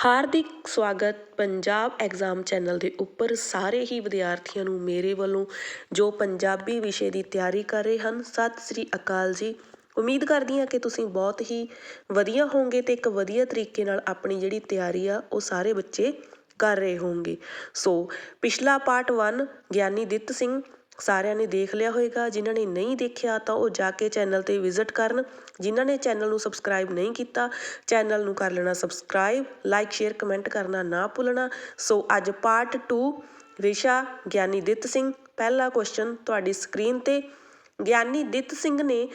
ਹਾਰਦਿਕ ਸਵਾਗਤ Punjab exam channel ਦੇ ਉੱਪਰ ਸਾਰੇ ਹੀ ਵਿਦਿਆਰਥੀਆਂ ਨੂੰ ਮੇਰੇ ਵੱਲੋਂ, ਜੋ ਪੰਜਾਬੀ ਵਿਸ਼ੇ ਦੀ ਤਿਆਰੀ ਕਰ ਰਹੇ ਹਨ। ਸਤਿ ਸ੍ਰੀ ਅਕਾਲ ਜੀ। ਉਮੀਦ ਕਰਦੀ ਹਾਂ ਕਿ ਤੁਸੀਂ ਬਹੁਤ ਹੀ ਵਧੀਆ ਹੋਵੋਗੇ ਤੇ ਇੱਕ ਵਧੀਆ ਤਰੀਕੇ ਨਾਲ ਆਪਣੀ ਜਿਹੜੀ ਤਿਆਰੀ ਆ, ਉਹ ਸਾਰੇ ਬੱਚੇ ਕਰ ਰਹੇ ਹੋਵੋਗੇ। ਸੋ, ਪਿਛਲਾ ਪਾਰਟ 1 ਗਿਆਨੀ ਦਿੱਤ ਸਿੰਘ ਸਾਰਿਆਂ ਨੇ ਦੇਖ ਲਿਆ ਹੋਏਗਾ। ਜਿਨ੍ਹਾਂ ਨੇ ਨਹੀਂ ਦੇਖਿਆ ਤਾਂ ਉਹ ਜਾ ਕੇ ਚੈਨਲ ਤੇ ਵਿਜ਼ਿਟ ਕਰਨ। ਜਿਨ੍ਹਾਂ ਨੇ ਚੈਨਲ ਨੂੰ ਸਬਸਕ੍ਰਾਈਬ ਨਹੀਂ ਕੀਤਾ, ਚੈਨਲ ਨੂੰ ਕਰ ਲੈਣਾ ਸਬਸਕ੍ਰਾਈਬ, ਲਾਈਕ, ਸ਼ੇਅਰ, ਕਮੈਂਟ ਕਰਨਾ ਨਾ ਭੁੱਲਣਾ। ਸੋ ਅੱਜ ਪਾਰਟ 2 ਵਿਸ਼ਾ ਗਿਆਨੀ ਦਿੱਤ ਸਿੰਘ। ਪਹਿਲਾ ਕੁਐਸਚਨ ਤੁਹਾਡੀ ਸਕਰੀਨ ਤੇ। ਗਿਆਨੀ ਦਿੱਤ ਸਿੰਘ ਨੇ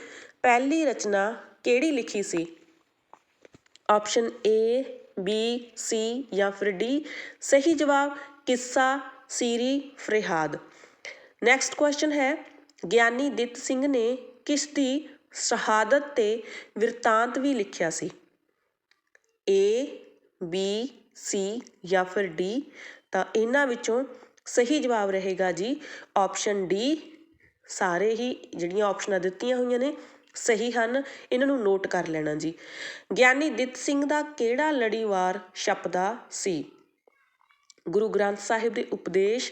ਪਹਿਲੀ ਰਚਨਾ ਕਿਹੜੀ ਲਿਖੀ ਸੀ? ਆਪਸ਼ਨ ਏ ਬੀ ਸੀ ਜਾਂ ਫਿਰ ਡੀ ਸਹੀ ਜਵਾਬ, ਕਿੱਸਾ, ਸੀਰੀ, ਫਰਿਹਾਦ। ਨੈਕਸਟ ਕੁਐਸਚਨ ਹੈ, ਗਿਆਨੀ ਦਿੱਤ ਸਿੰਘ ਨੇ ਕਿਸ ਦੀ ਸ਼ਹਾਦਤ ਤੇ ਵਿਰਤਾਂਤ ਵੀ ਲਿਖਿਆ ਸੀ। ਏ ਬੀ ਸੀ ਜਾਂ ਫਿਰ ਡੀ ਤਾਂ ਇਹਨਾਂ ਵਿੱਚੋਂ ਸਹੀ ਜਵਾਬ ਰਹੇਗਾ ਜੀ ਆਪਸ਼ਨ ਡੀ ਸਾਰੇ ਹੀ ਜਿਹੜੀਆਂ ਆਪਸ਼ਨਾਂ ਦਿੱਤੀਆਂ ਹੋਈਆਂ ਨੇ ਸਹੀ ਹਨ, ਇਹਨਾਂ ਨੂੰ ਨੋਟ ਕਰ ਲੈਣਾ ਜੀ। ਗਿਆਨੀ ਦਿੱਤ ਸਿੰਘ ਦਾ ਕਿਹੜਾ ਲੜੀਵਾਰ ਛਪਦਾ ਸੀ? ਗੁਰੂ ਗ੍ਰੰਥ ਸਾਹਿਬ ਦੇ ਉਪਦੇਸ਼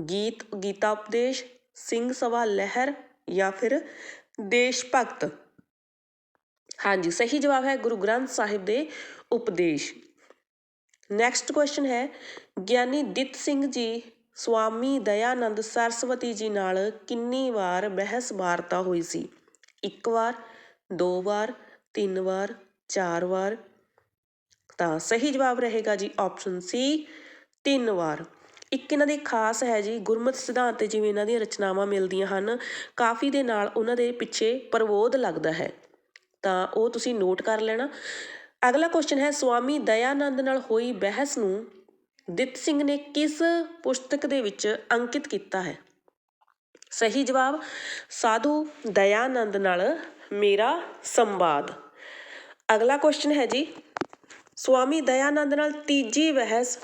ਗੀਤ ਗੀਤਾ ਉਪਦੇਸ਼ ਸਿੰਘ ਸਭਾ ਲਹਿਰ ਜਾਂ ਫਿਰ ਦੇਸ਼ ਭਗਤ। ਹਾਂਜੀ, ਸਹੀ ਜਵਾਬ ਹੈ ਗੁਰੂ ਗ੍ਰੰਥ ਸਾਹਿਬ ਦੇ ਉਪਦੇਸ਼। ਨੈਕਸਟ ਕੁਐਸਚਨ ਹੈ, ਗਿਆਨੀ ਦਿੱਤ ਸਿੰਘ ਜੀ, ਸਵਾਮੀ ਦਇਆਨੰਦ ਸਰਸਵਤੀ ਜੀ ਨਾਲ ਕਿੰਨੀ ਵਾਰ ਬਹਿਸ ਵਾਰਤਾ ਹੋਈ ਸੀ? ਇੱਕ ਵਾਰ, ਦੋ ਵਾਰ, ਤਿੰਨ ਵਾਰ, ਚਾਰ ਵਾਰ? ਤਾਂ ਸਹੀ ਜਵਾਬ ਰਹੇਗਾ ਜੀ ਆਪਸ਼ਨ ਸੀ ਤਿੰਨ ਵਾਰ। ਇੱਕ ਇਹਨਾਂ ਦੀ ਖਾਸ ਹੈ ਜੀ ਗੁਰਮਤਿ ਸਿਧਾਂਤ ਤੇ ਜਿਵੇਂ ਇਹਨਾਂ ਦੀਆਂ ਰਚਨਾਵਾਂ ਮਿਲਦੀਆਂ ਹਨ, ਕਾਫੀ ਦੇ ਨਾਲ ਉਹਨਾਂ ਦੇ ਪਿੱਛੇ ਪ੍ਰਬੋਧ ਲੱਗਦਾ ਹੈ। ਤਾਂ ਉਹ ਤੁਸੀਂ ਨੋਟ ਕਰ ਲੈਣਾ। ਅਗਲਾ ਕੁਐਸਚਨ ਹੈ, ਸਵਾਮੀ ਦਇਆਨੰਦ ਨਾਲ ਹੋਈ ਬਹਿਸ ਨੂੰ ਦਿੱਤ ਸਿੰਘ ਨੇ ਕਿਸ ਪੁਸਤਕ ਦੇ ਵਿੱਚ ਅੰਕਿਤ ਕੀਤਾ ਹੈ? ਸਹੀ ਜਵਾਬ, ਸਾਧੂ ਦਇਆਨੰਦ ਨਾਲ ਮੇਰਾ ਸੰਵਾਦ। ਅਗਲਾ ਕੁਐਸਚਨ ਹੈ ਜੀ, ਸਵਾਮੀ ਦਇਆਨੰਦ ਨਾਲ ਤੀਜੀ ਬਹਿਸ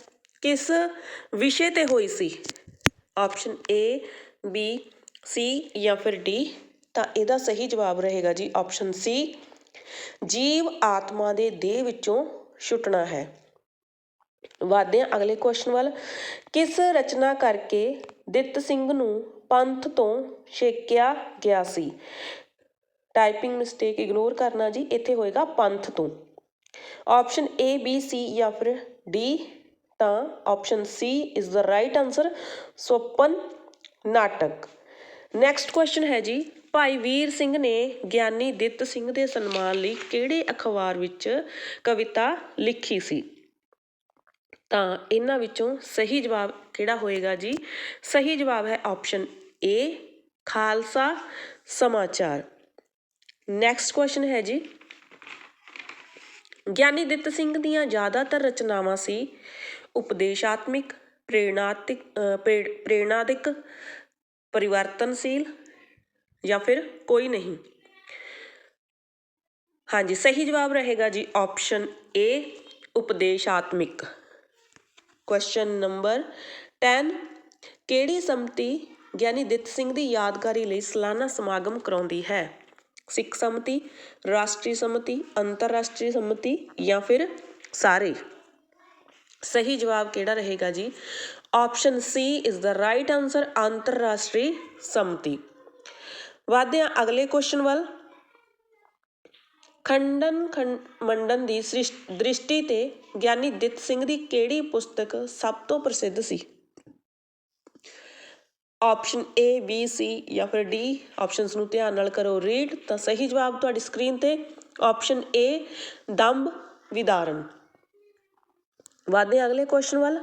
ਕਿਸ ਵਿਸ਼ੇ ਤੇ ਹੋਈ ਸੀ? ਆਪਸ਼ਨ ਏ ਬੀ ਸੀ ਜਾਂ ਫਿਰ ਡੀ ਤਾਂ ਇਹਦਾ ਸਹੀ ਜਵਾਬ ਰਹੇਗਾ ਜੀ ਆਪਸ਼ਨ ਸੀ ਜੀਵ ਆਤਮਾ ਦੇ ਦੇਹ ਵਿੱਚੋਂ ਛੁੱਟਣਾ ਹੈ। ਵਾਦੇ ਹਾਂ ਅਗਲੇ ਕੁਐਸਚਨ ਵੱਲ। ਕਿਸ ਰਚਨਾ ਕਰਕੇ ਦਿੱਤ ਸਿੰਘ ਨੂੰ ਪੰਥ ਤੋਂ ਛੇਕਿਆ ਗਿਆ ਸੀ? ਟਾਈਪਿੰਗ ਮਿਸਟੇਕ ਇਗਨੋਰ ਕਰਨਾ ਜੀ, ਇੱਥੇ ਹੋਏਗਾ ਪੰਥ ਤੋਂ। ਆਪਸ਼ਨ ਏ ਬੀ ਸੀ ਜਾਂ ਫਿਰ ਡੀ ਤਾਂ option C is the right answer Sopan ਨਾਟਕ। ਨੈਕਸਟ ਕੁਐਸਚਨ ਹੈ ਜੀ, ਭਾਈ ਵੀਰ ਸਿੰਘ ਨੇ ਗਿਆਨੀ ਦਿੱਤ ਸਿੰਘ ਦੇ ਸਨਮਾਨ ਲਈ ਕਿਹੜੇ ਅਖਬਾਰ ਵਿੱਚ ਕਵਿਤਾ ਲਿਖੀ ਸੀ? ਤਾਂ ਇਹਨਾਂ ਵਿੱਚੋਂ ਸਹੀ ਜਵਾਬ ਕਿਹੜਾ ਹੋਏਗਾ ਜੀ? ਸਹੀ ਜਵਾਬ ਹੈ ਆਪਸ਼ਨ ਏ ਖਾਲਸਾ ਸਮਾਚਾਰ। ਨੈਕਸਟ ਕੁਐਸਚਨ ਹੈ ਜੀ, ਗਿਆਨੀ ਦਿੱਤ ਸਿੰਘ ਦੀਆਂ ਜ਼ਿਆਦਾਤਰ ਰਚਨਾਵਾਂ ਸੀ ਉਪਦੇਸ਼ਾਤਮਿਕ ਪ੍ਰੇਰਣਾਤਿਕ ਪ੍ਰੇਰਨਾਦਿਕ, ਪਰਿਵਰਤਨਸ਼ੀਲ ਜਾਂ ਫਿਰ ਕੋਈ ਨਹੀਂ। ਹਾਂਜੀ, ਸਹੀ ਜਵਾਬ ਰਹੇਗਾ ਜੀ ਆਪਸ਼ਨ ਏ ਉਪਦੇਸ਼ਾਤਮਿਕ। ਕੁਐਸਚਨ ਨੰਬਰ 10 ਕਿਹੜੀ ਸੰਮਤੀ ਗਿਆਨੀ ਦਿੱਤ ਸਿੰਘ ਦੀ ਯਾਦਗਾਰੀ ਲਈ ਸਾਲਾਨਾ ਸਮਾਗਮ ਕਰਾਉਂਦੀ ਹੈ? ਸਿੱਖ ਸੰਮਤੀ, ਰਾਸ਼ਟਰੀ ਸੰਮਤੀ, ਅੰਤਰਰਾਸ਼ਟਰੀ ਸੰਮਤੀ ਜਾਂ ਫਿਰ ਸਾਰੇ? ਸਹੀ ਜਵਾਬ ਕਿਹੜਾ ਰਹੇਗਾ ਜੀ? Option C is the right answer ਅੰਤਰਰਾਸ਼ਟਰੀ ਸੰਮਤੀ। ਵਾਦੇ ਹਾਂ ਅਗਲੇ ਕੁਐਸਚਨ ਵੱਲ। ਖੰਡਨ ਮੰਡਨ ਦੀ ਦ੍ਰਿਸ਼ਟੀ ਤੇ ਗਿਆਨੀ ਦਿੱਤ ਸਿੰਘ ਦੀ ਕਿਹੜੀ ਪੁਸਤਕ ਸਭ ਤੋਂ ਪ੍ਰਸਿੱਧ ਸੀ? ਆਪਸ਼ਨ ਏ ਬੀ ਸੀ ਜਾਂ ਫਿਰ ਡੀ ਆਪਸ਼ਨਸ ਨੂੰ ਧਿਆਨ ਨਾਲ ਕਰੋ ਰੀਡ ਤਾਂ ਸਹੀ ਜਵਾਬ ਤੁਹਾਡੀ ਸਕਰੀਨ ਤੇ। ਆਪਸ਼ਨ ਏ ਦੰਬ ਵਿਦਾਰਨ। ਵਾਦੇ ਅਗਲੇ ਕੁਐਸਚਨ ਵੱਲ।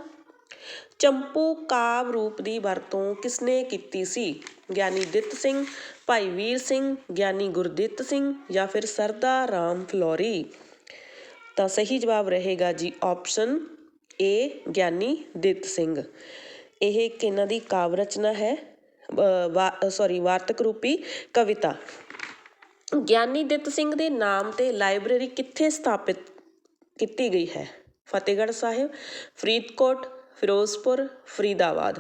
ਚੰਪੂ ਕਾਵਿ ਰੂਪ ਦੀ ਵਰਤੋਂ ਕਿਸਨੇ ਕੀਤੀ ਸੀ? ਗਿਆਨੀ ਦਿੱਤ ਸਿੰਘ, ਭਾਈ ਵੀਰ ਸਿੰਘ, ਗਿਆਨੀ ਗੁਰਦਿੱਤ ਸਿੰਘ ਜਾਂ ਫਿਰ ਸਰਦਾ ਰਾਮ ਫਲੋਰੀ? ਤਾਂ ਸਹੀ ਜਵਾਬ ਰਹੇਗਾ ਜੀ ਆਪਸ਼ਨ ਏ ਗਿਆਨੀ ਦਿੱਤ ਸਿੰਘ। ਇਹ ਇੱਕ ਇਹਨਾਂ ਦੀ ਕਾਵ ਰਚਨਾ ਹੈ। ਸੌਰੀ ਵਾਰਤਕ ਰੂਪੀ ਕਵਿਤਾ। ਗਿਆਨੀ ਦਿੱਤ ਸਿੰਘ ਦੇ ਨਾਮ ਤੇ ਲਾਇਬ੍ਰੇਰੀ ਕਿੱਥੇ ਸਥਾਪਿਤ ਕੀਤੀ ਗਈ ਹੈ? ਫਤਿਹਗੜ੍ਹ ਸਾਹਿਬ, ਫਰੀਦਕੋਟ, ਫਿਰੋਜ਼ਪੁਰ, ਫਰੀਦਾਬਾਦ।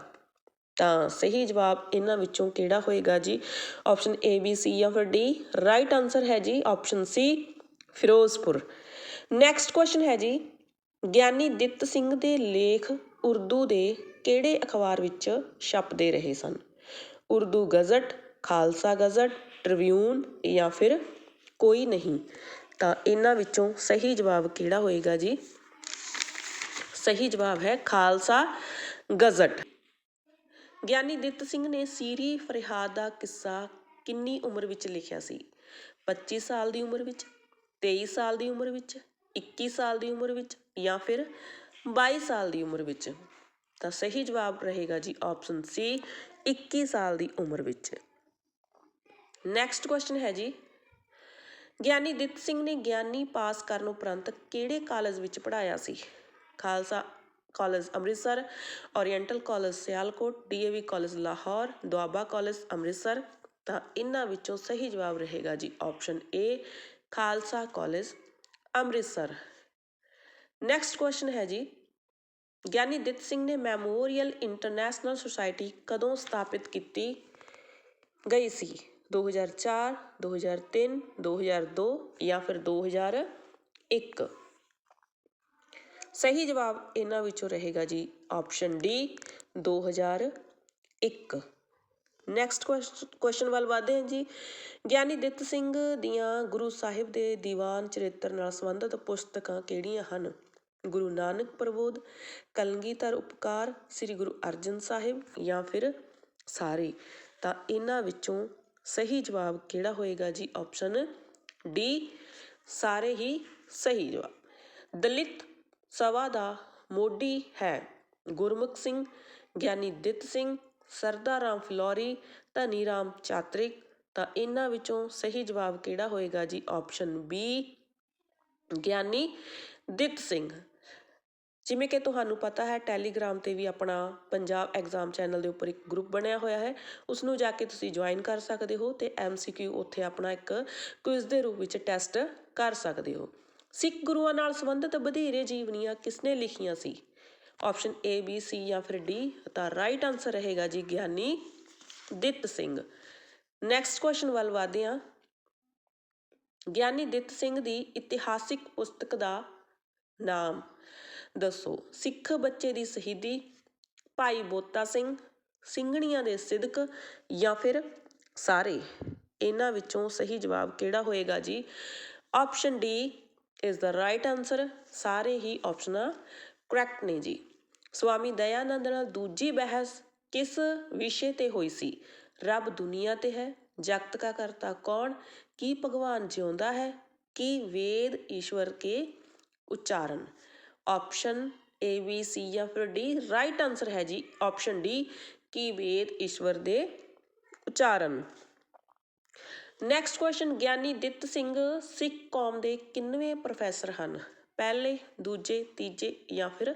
ਤਾਂ ਸਹੀ ਜਵਾਬ ਇਹਨਾਂ ਵਿੱਚੋਂ ਕਿਹੜਾ ਹੋਏਗਾ ਜੀ? ਆਪਸ਼ਨ ਏ ਬੀ ਸੀ ਜਾਂ ਫਿਰ ਡੀ ਰਾਈਟ ਆਨਸਰ ਹੈ ਜੀ option C Firozpur. Next question ਹੈ ਜੀ, ਗਿਆਨੀ ਦਿੱਤ ਸਿੰਘ ਦੇ ਲੇਖ ਉਰਦੂ ਦੇ ਕਿਹੜੇ ਅਖਬਾਰ ਵਿੱਚ ਛਪਦੇ ਰਹੇ ਸਨ? Urdu gazette, Khalsa gazette, Tribune ਜਾਂ ਫਿਰ ਕੋਈ ਨਹੀਂ। ਤਾਂ ਇਹਨਾਂ ਵਿੱਚੋਂ ਸਹੀ ਜਵਾਬ ਕਿਹੜਾ ਹੋਏਗਾ ਜੀ? ਸਹੀ ਜਵਾਬ ਹੈ ਖਾਲਸਾ ਗਜ਼ਟ। ਗਿਆਨੀ ਦਿੱਤ ਸਿੰਘ ਨੇ ਸੀਰੀ ਫਰਿਹਾਦ ਦਾ ਕਿੱਸਾ ਕਿੰਨੀ ਉਮਰ ਵਿੱਚ ਲਿਖਿਆ ਸੀ? 25 ਸਾਲ ਦੀ ਉਮਰ ਵਿੱਚ 23 ਸਾਲ ਦੀ ਉਮਰ ਵਿੱਚ 21 ਸਾਲ ਦੀ ਉਮਰ ਵਿੱਚ ਜਾਂ ਫਿਰ 22 ਸਾਲ ਦੀ ਉਮਰ ਵਿੱਚ? ਤਾਂ ਸਹੀ ਜਵਾਬ ਰਹੇਗਾ ਜੀ ਆਪਸ਼ਨ ਸੀ 21 ਸਾਲ ਦੀ ਉਮਰ ਵਿੱਚ। ਨੈਕਸਟ ਕੁਐਸਚਨ ਹੈ ਜੀ। ਗਿਆਨੀ ਦਿੱਤ ਸਿੰਘ ਨੇ ਗਿਆਨੀ ਪਾਸ ਕਰਨ ਉਪਰੰਤ ਕਿਹੜੇ ਕਾਲਜ ਵਿੱਚ ਪੜ੍ਹਾਇਆ ਸੀ? Khalsa college Amritsar oriental college Sialkot DAV college Lahore Doaba college Amritsar ਤਾਂ ਇਹਨਾਂ ਵਿੱਚੋਂ ਸਹੀ ਜਵਾਬ ਰਹੇਗਾ ਜੀ option A Khalsa college Amritsar next question ਹੈ ਜੀ ਗਿਆਨੀ ਦਿੱਤ ਸਿੰਘ ਨੇ ਮੈਮੋਰੀਅਲ ਇੰਟਰਨੈਸ਼ਨਲ ਸੁਸਾਇਟੀ ਕਦੋਂ ਸਥਾਪਿਤ ਕੀਤੀ ਗਈ ਸੀ 2004 2003 2002 ਜਾਂ ਫਿਰ 2001 ਸਹੀ ਜਵਾਬ ਇਹਨਾਂ ਵਿੱਚੋਂ ਰਹੇਗਾ ਜੀ ਆਪਸ਼ਨ ਡੀ 2001 ਨੈਕਸਟ ਕੁਐਸਚਨ ਵੱਲ ਵਧਦੇ ਹਾਂ ਜੀ। ਗਿਆਨੀ ਦਿੱਤ ਸਿੰਘ ਦੀਆਂ ਗੁਰੂ ਸਾਹਿਬ ਦੇ ਦੀਵਾਨ ਚਰਿੱਤਰ ਨਾਲ ਸੰਬੰਧਿਤ ਪੁਸਤਕਾਂ ਕਿਹੜੀਆਂ ਹਨ? ਗੁਰੂ ਨਾਨਕ ਪ੍ਰਬੋਧ, ਕਲਗੀਧਰ ਉਪਕਾਰ, ਸ੍ਰੀ ਗੁਰੂ ਅਰਜਨ ਸਾਹਿਬ ਜਾਂ ਫਿਰ ਸਾਰੇ? ਤਾਂ ਇਹਨਾਂ ਵਿੱਚੋਂ ਸਹੀ ਜਵਾਬ ਕਿਹੜਾ ਹੋਏਗਾ ਜੀ? ਆਪਸ਼ਨ ਡੀ ਸਾਰੇ ਹੀ ਸਹੀ ਜਵਾਬ। ਦਲਿਤ ਸਭਾ ਦਾ ਮੋਢੀ ਹੈ। ਗੁਰਮੁਖ ਸਿੰਘ, ਗਿਆਨੀ ਦਿੱਤ ਸਿੰਘ ਸਰਦਾ ਰਾਮ ਫਿਲੌਰੀ, ਧਨੀ ਰਾਮ ਚਾਤਰਿਕ। ਤਾਂ ਇਹਨਾਂ ਵਿੱਚੋਂ ਸਹੀ ਜਵਾਬ ਕਿਹੜਾ ਹੋਏਗਾ ਜੀ? Option B Giani Ditt Singh. ਜਿਵੇਂ ਕਿ ਤੁਹਾਨੂੰ ਪਤਾ ਹੈ, ਟੈਲੀਗ੍ਰਾਮ ਤੇ ਵੀ ਆਪਣਾ ਪੰਜਾਬ ਐਗਜ਼ਾਮ ਚੈਨਲ ਦੇ ਉੱਪਰ ਇੱਕ ਗਰੁੱਪ ਬਣਿਆ ਹੋਇਆ ਹੈ। ਉਸ ਨੂੰ ਜਾ ਕੇ ਤੁਸੀਂ ਜੁਆਇਨ ਕਰ ਸਕਦੇ ਹੋ ਤੇ ਐਮਸੀਕਿਊ ਉੱਥੇ ਆਪਣਾ ਇੱਕ ਕੁਇਜ਼ ਦੇ ਰੂਪ ਵਿੱਚ ਟੈਸਟ ਕਰ ਸਕਦੇ ਹੋ। ਸਿੱਖ ਗੁਰੂਆਂ ਨਾਲ ਸੰਬੰਧਿਤ ਵਧੇਰੇ ਜੀਵਨੀਆਂ ਕਿਸਨੇ ਲਿਖੀਆਂ ਸੀ? ਆਪਸ਼ਨ ਏ ਬੀ ਸੀ ਜਾਂ ਫਿਰ ਡੀ ਤਾਂ ਰਾਈਟ ਆਨਸਰ ਰਹੇਗਾ ਜੀ ਗਿਆਨੀ ਦਿੱਤ ਸਿੰਘ। ਨੈਕਸਟ ਕੁਐਸਚਨ ਵੱਲ ਵਧਦੇ ਹਾਂ। ਗਿਆਨੀ ਦਿੱਤ ਸਿੰਘ ਦੀ ਇਤਿਹਾਸਿਕ ਪੁਸਤਕ ਦਾ ਨਾਮ ਦੱਸੋ। ਸਿੱਖ ਬੱਚੇ ਦੀ ਸ਼ਹੀਦੀ, ਭਾਈ ਬੋਤਾ ਸਿੰਘ, ਸਿੰਘਣੀਆਂ ਦੇ ਸਿਦਕ ਜਾਂ ਫਿਰ ਸਾਰੇ? ਇਹਨਾਂ ਵਿੱਚੋਂ ਸਹੀ ਜਵਾਬ ਕਿਹੜਾ ਹੋਏਗਾ ਜੀ? Option D is the right answer ਸਾਰੇ ਹੀ ਆਪਸ਼ਨਾਂ ਕਰੈਕਟ ਨੇ ਜੀ। ਸਵਾਮੀ ਦਇਆਨੰਦ ਨਾਲ ਦੂਜੀ ਬਹਿਸ ਕਿਸ ਵਿਸ਼ੇ ਤੇ ਹੋਈ ਸੀ? ਰੱਬ ਦੁਨੀਆ ਤੇ ਹੈ, ਜਗਤ ਕਾ ਕਰਤਾ ਕੌਣ? ਕੀ ਭਗਵਾਨ ਜਿਉਂਦਾ ਹੈ? ਕੀ ਵੇਦ ਈਸ਼ਵਰ ਕੇ ਉਚਾਰਨ? ਆਪਸ਼ਨ ਏ ਬੀ ਸੀ ਜਾਂ ਫਿਰ ਡੀ ਰਾਈਟ ਆਨਸਰ ਹੈ ਜੀ। ਆਪਸ਼ਨ ਡੀ ਕੀ ਵੇਦ ਈਸ਼ਵਰ ਦੇ ਉਚਾਰਨ। ਨੈਕਸਟ ਕੁਐਸਚਨ ਗਿਆਨੀ ਦਿੱਤ ਸਿੰਘ, ਸਿੱਖ ਕੌਮ ਦੇ ਕਿੰਨਵੇਂ ਪ੍ਰੋਫੈਸਰ ਹਨ? ਪਹਿਲੇ, ਦੂਜੇ, ਤੀਜੇ ਜਾਂ ਫਿਰ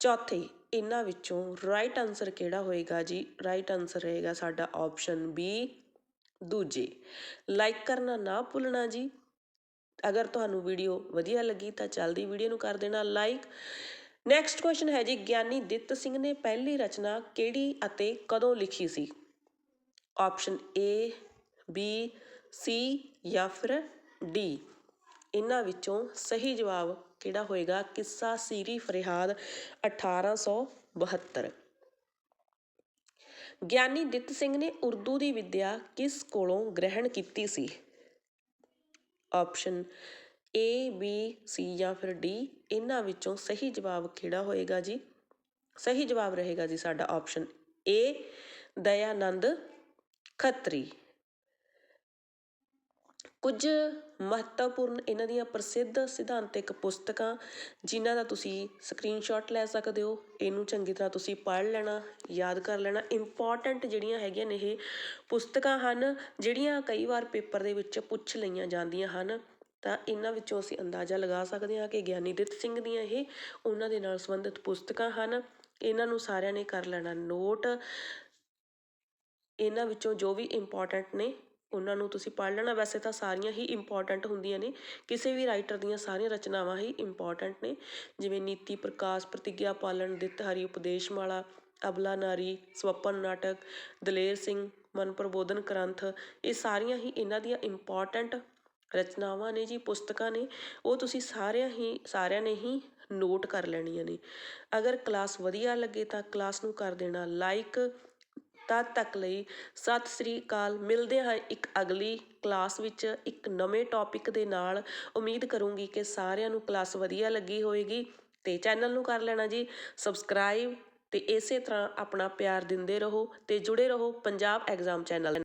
ਚੌਥੇ? ਇਹਨਾਂ ਵਿੱਚੋਂ ਰਾਈਟ ਆਨਸਰ ਕਿਹੜਾ ਹੋਏਗਾ ਜੀ? ਰਾਈਟ ਆਨਸਰ ਰਹੇਗਾ ਸਾਡਾ ਆਪਸ਼ਨ ਬੀ ਦੂਜੇ। ਲਾਈਕ ਕਰਨਾ ਨਾ ਭੁੱਲਣਾ ਜੀ। ਅਗਰ ਤੁਹਾਨੂੰ ਵੀਡੀਓ ਵਧੀਆ ਲੱਗੀ ਤਾਂ ਜਲਦੀ ਵੀਡੀਓ ਨੂੰ ਕਰ ਦੇਣਾ ਲਾਈਕ ਨੈਕਸਟ ਕੁਐਸਚਨ ਹੈ ਜੀ, ਗਿਆਨੀ ਦਿੱਤ ਸਿੰਘ ਨੇ ਪਹਿਲੀ ਰਚਨਾ ਕਿਹੜੀ ਅਤੇ ਕਦੋਂ ਲਿਖੀ ਸੀ? ਆਪਸ਼ਨ ਏ ਬੀ ਸੀ ਜਾਂ ਫਿਰ ਡੀ? ਇਹਨਾਂ ਵਿੱਚੋਂ ਸਹੀ ਜਵਾਬ ਕਿਹੜਾ ਹੋਏਗਾ? ਕਿੱਸਾ ਸੀਰੀ ਫਰਿਹਾਦ 1872 ਗਿਆਨੀ ਦਿੱਤ ਸਿੰਘ ਨੇ ਉਰਦੂ ਦੀ ਵਿੱਦਿਆ ਕਿਸ ਕੋਲੋਂ ਗ੍ਰਹਿਣ ਕੀਤੀ ਸੀ? ਆਪਸ਼ਨ ਏ ਬੀ ਸੀ ਜਾਂ ਫਿਰ ਡੀ ਇਹਨਾਂ ਵਿੱਚੋਂ ਸਹੀ ਜਵਾਬ ਕਿਹੜਾ ਹੋਏਗਾ ਜੀ? ਸਹੀ ਜਵਾਬ ਰਹੇਗਾ ਜੀ ਸਾਡਾ ਆਪਸ਼ਨ ਏ ਦਇਆਨੰਦ ਖੱਤਰੀ। ਕੁਝ ਮਹੱਤਵਪੂਰਨ ਇਹਨਾਂ ਦੀਆਂ ਪ੍ਰਸਿੱਧ ਸਿਧਾਂਤਿਕ ਪੁਸਤਕਾਂ, ਜਿਨ੍ਹਾਂ ਦਾ ਤੁਸੀਂ ਸਕਰੀਨਸ਼ਾਟ ਲੈ ਸਕਦੇ ਹੋ। ਇਹਨੂੰ ਚੰਗੀ ਤਰ੍ਹਾਂ ਤੁਸੀਂ ਪੜ੍ਹ ਲੈਣਾ, ਯਾਦ ਕਰ ਲੈਣਾ। ਇੰਪੋਰਟੈਂਟ ਜਿਹੜੀਆਂ ਹੈਗੀਆਂ ਨੇ ਇਹ ਪੁਸਤਕਾਂ ਹਨ, ਜਿਹੜੀਆਂ ਕਈ ਵਾਰ ਪੇਪਰ ਦੇ ਵਿੱਚ ਪੁੱਛ ਲਈਆਂ ਜਾਂਦੀਆਂ ਹਨ। ਤਾਂ ਇਹਨਾਂ ਵਿੱਚੋਂ ਅਸੀਂ ਅੰਦਾਜ਼ਾ ਲਗਾ ਸਕਦੇ ਹਾਂ ਕਿ ਗਿਆਨੀ ਦਿੱਤ ਸਿੰਘ ਦੀਆਂ ਇਹ ਉਹਨਾਂ ਦੇ ਨਾਲ ਸੰਬੰਧਿਤ ਪੁਸਤਕਾਂ ਹਨ। ਇਹਨਾਂ ਨੂੰ ਸਾਰਿਆਂ ਨੇ ਕਰ ਲੈਣਾ ਨੋਟ ਇਹਨਾਂ ਵਿੱਚੋਂ ਜੋ ਵੀ ਇੰਪੋਰਟੈਂਟ ਨੇ ਉਹਨਾਂ ਨੂੰ ਤੁਸੀਂ ਪੜ੍ਹ ਲੈਣਾ। ਵੈਸੇ ਤਾਂ ਸਾਰੀਆਂ ਹੀ ਇੰਪੋਰਟੈਂਟ ਹੁੰਦੀਆਂ ਨੇ। ਕਿਸੇ ਵੀ ਰਾਈਟਰ ਦੀਆਂ ਸਾਰੀਆਂ ਰਚਨਾਵਾਂ ਹੀ ਇੰਪੋਰਟੈਂਟ ਨੇ। ਜਿਵੇਂ ਨੀਤੀ ਪ੍ਰਕਾਸ਼, ਪ੍ਰਤੀਗਿਆ ਪਾਲਣ, ਦਿੱਤ ਹਰੀ ਉਪਦੇਸ਼ਮਾਲਾ, ਅਬਲਾ ਨਾਰੀ, ਸਵਪਨ ਨਾਟਕ, ਦਲੇਰ ਸਿੰਘ ਮਨ ਪ੍ਰਬੋਧਨ ਗ੍ਰੰਥ, ਇਹ ਸਾਰੀਆਂ ਹੀ ਇਹਨਾਂ ਦੀਆਂ ਇੰਪੋਰਟੈਂਟ ਰਚਨਾਵਾਂ ਨੇ ਜੀ, ਪੁਸਤਕਾਂ ਨੇ। ਉਹ ਤੁਸੀਂ ਸਾਰਿਆਂ ਹੀ, ਸਾਰਿਆਂ ਨੇ ਹੀ ਨੋਟ ਕਰ ਲੈਣੀਆਂ ਨੇ। ਅਗਰ ਕਲਾਸ ਵਧੀਆ ਲੱਗੇ ਤਾਂ ਕਲਾਸ ਨੂੰ ਕਰ ਦੇਣਾ। ਲਾਈਕ ਤਦ ਤੱਕ ਲਈ ਸਤਿ ਸ੍ਰੀ ਅਕਾਲ। ਮਿਲਦੇ ਹਾਂ ਇੱਕ ਅਗਲੀ ਕਲਾਸ ਵਿੱਚ। ਇੱਕ ਨਵੇਂ ਟੌਪਿਕ ਦੇ ਨਾਲ। ਉਮੀਦ ਕਰੂੰਗੀ ਕਿ ਸਾਰਿਆਂ ਨੂੰ ਕਲਾਸ ਵਧੀਆ ਲੱਗੀ ਹੋਵੇਗੀ ਤੇ ਚੈਨਲ ਨੂੰ ਕਰ ਲੈਣਾ ਜੀ। ਸਬਸਕ੍ਰਾਈਬ ਤੇ ਇਸੇ ਤਰ੍ਹਾਂ ਆਪਣਾ ਪਿਆਰ ਦਿੰਦੇ ਰਹੋ ਤੇ ਜੁੜੇ ਰਹੋ ਪੰਜਾਬ ਐਗਜ਼ਾਮ ਚੈਨਲ